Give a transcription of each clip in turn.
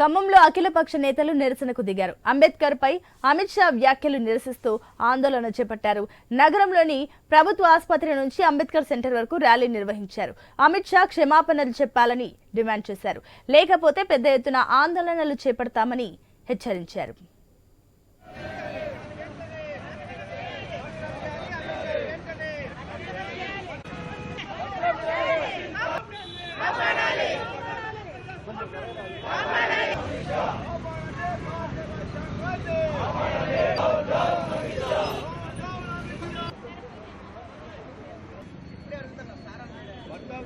ఖమ్మంలో అఖిలపక్ష నేతలు నిరసనకు దిగారు. అంబేద్కర్ పై అమిత్ షా వ్యాఖ్యలు నిరసిస్తూ ఆందోళన చేపట్టారు. నగరంలోని ప్రభుత్వ ఆసుపత్రి నుంచి అంబేద్కర్ సెంటర్ వరకు ర్యాలీ నిర్వహించారు. అమిత్ షా క్షమాపణలు చెప్పాలని డిమాండ్ చేశారు. లేకపోతే పెద్ద ఎత్తున ఆందోళనలు చేపడతామని హెచ్చరించారు.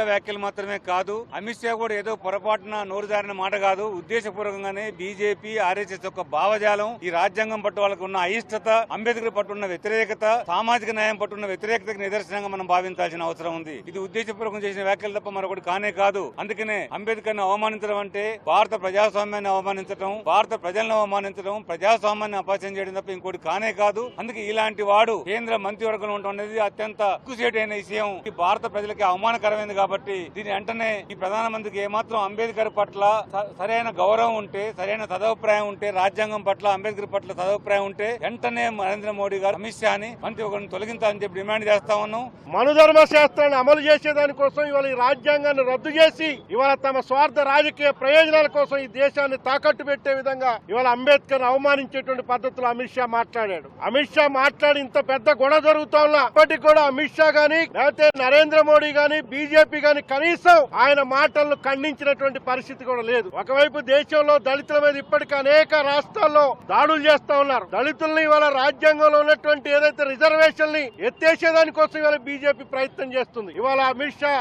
వ్యాఖ్యలు మాత్రమే కాదు అమిత్ షా కూడా ఏదో పొరపాటున నోరు జారిన మాట కాదు ఉద్దేశపూర్వకంగానే బీజేపీ ఆర్ఎస్ఎస్ యొక్క భావజాలం ఈ రాజ్యాంగం పట్టు వాళ్ళకు ఉన్న అయిష్టత అంబేద్కర్ పట్టున్న వ్యతిరేకత సామాజిక న్యాయం పట్టు ఉన్న వ్యతిరేకతకు నిదర్శనంగా మనం భావించాల్సిన అవసరం ఉంది. ఇది ఉద్దేశపూర్వకం చేసిన వ్యాఖ్యలు తప్ప మరొకటి కానే కాదు. అందుకనే అంబేద్కర్ని అవమానించడం అంటే భారత ప్రజాస్వామ్యాన్ని అవమానించడం భారత ప్రజలను అవమానించడం ప్రజాస్వామ్యాన్ని అపహాస్యం చేయడం తప్ప ఇంకోటి కానే కాదు. అందుకే ఇలాంటి వాడు కేంద్ర మంత్రివర్గంలో ఉండటం అనేది అత్యంత అయిన విషయం. ఈ భారత ప్రజలకి అవమానకరమైనది కాబట్టి దీని వెంటనే ఈ ప్రధానమంత్రికి ఏమాత్రం అంబేద్కర్ పట్ల స- సరైన గౌరవం ఉంటే సరైన తదభిప్రాయం ఉంటే రాజ్యాంగం పట్ల అంబేద్కర్ పట్ల తదభిప్రాయం ఉంటే వెంటనే నరేంద్ర మోడీ గారు అమిత్ షాని మంత్రి ఒకరిని తొలగించాలని చెప్పి డిమాండ్ చేస్తా ఉన్నాం. మనుధర్మ శాస్త్రాన్ని అమలు చేసేదాని కోసం ఇవాళ ఈ రాజ్యాంగాన్ని రద్దు చేసి ఇవాళ తమ స్వార్థ రాజకీయ ప్రయోజనాల కోసం ఈ దేశాన్ని తాకట్టు పెట్టే విధంగా ఇవాళ అంబేద్కర్ అవమానించేటువంటి పద్ధతిలో అమిత్ షా మాట్లాడాడు. అమిత్ షా మాట్లాడి ఇంత పెద్ద గొడవ జరుగుతోన్నా అప్పటికి కూడా అమిత్ షా గాని లేకపోతే నరేంద్ర మోడీ గాని బీజేపీ గాని కనీసం ఆయన మాటలను ఖండించినటువంటి పరిస్థితి కూడా లేదు. ఒకవైపు దేశంలో దళితుల మీద ఇప్పటికీ అనేక రాష్ట్రాల్లో దాడులు చేస్తా ఉన్నారు. దళితుల్ని ఇవాళ రాజ్యాంగంలో ఉన్నటువంటి ఏదైతే రిజర్వేషన్ని ఎత్తేసేదానికోసం ఇవాళ బీజేపీ ప్రయత్నం చేస్తుంది. ఇవాళ అమిత్ షా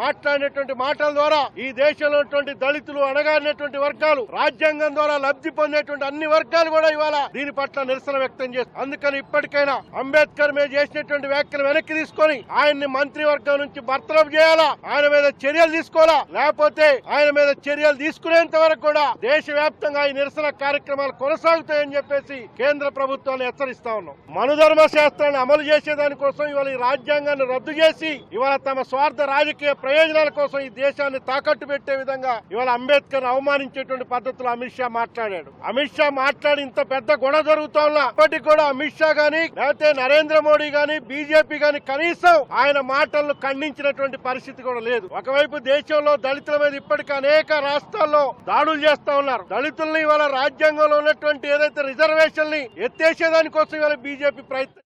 మాట్లాడినటువంటి మాటల ద్వారా ఈ దేశంలో ఉన్నటువంటి దళితులు అణగారినటువంటి వర్గాలు రాజ్యాంగం ద్వారా లబ్ధి పొందేటువంటి అన్ని వర్గాలు కూడా ఇవాళ దీని పట్ల నిరసన వ్యక్తం చేస్తారు అందుకని ఇప్పటికైనా అంబేద్కర్ మీద చేసినటువంటి వ్యాఖ్యలు వెనక్కి తీసుకొని ఆయన్ని మంత్రివర్గం నుంచి బర్తరఫ్ చేయాలా? ఆయన మీద చర్యలు తీసుకోవాలా? లేకపోతే ఆయన మీద చర్యలు తీసుకునేంత వరకు కూడా దేశవ్యాప్తంగా ఈ నిరసన కార్యక్రమాలు కొనసాగుతాయని చెప్పేసి కేంద్ర ప్రభుత్వాన్ని హెచ్చరిస్తా ఉన్నాం. మనుధర్మ శాస్త్రాన్ని అమలు చేసేదానికోసం ఇవాళ ఈ రాజ్యాంగాన్ని రద్దు చేసి ఇవాళ తమ స్వార్థ రాజకీయ ప్రయోజనాల కోసం ఈ దేశాన్ని తాకట్టు పెట్టే విధంగా ఇవాళ అంబేద్కర్ అవమానించేటువంటి పద్ధతిలో అమిత్ షా మాట్లాడాడు. అమిత్ షా మాట్లాడి ఇంత పెద్ద గొడవ జరుగుతోన్నా ఇప్పటికి కూడా అమిత్ షా గాని లేకపోతే నరేంద్ర మోడీ గాని బీజేపీ గాని కనీసం ఆయన మాటలను ఖండించినటువంటి పరిస్థితి కూడా లేదు. ఒకవైపు దేశంలో దళితుల మీద ఇప్పటికీ అనేక రాష్ట్రాల్లో దాడులు చేస్తా ఉన్నారు. దళితుల్ని ఇవాళ రాజ్యాంగంలో ఉన్నటువంటి ఏదైతే రిజర్వేషన్ని ఎత్తేసేదానికోసం ఇవాళ బీజేపీ ప్రయత్నం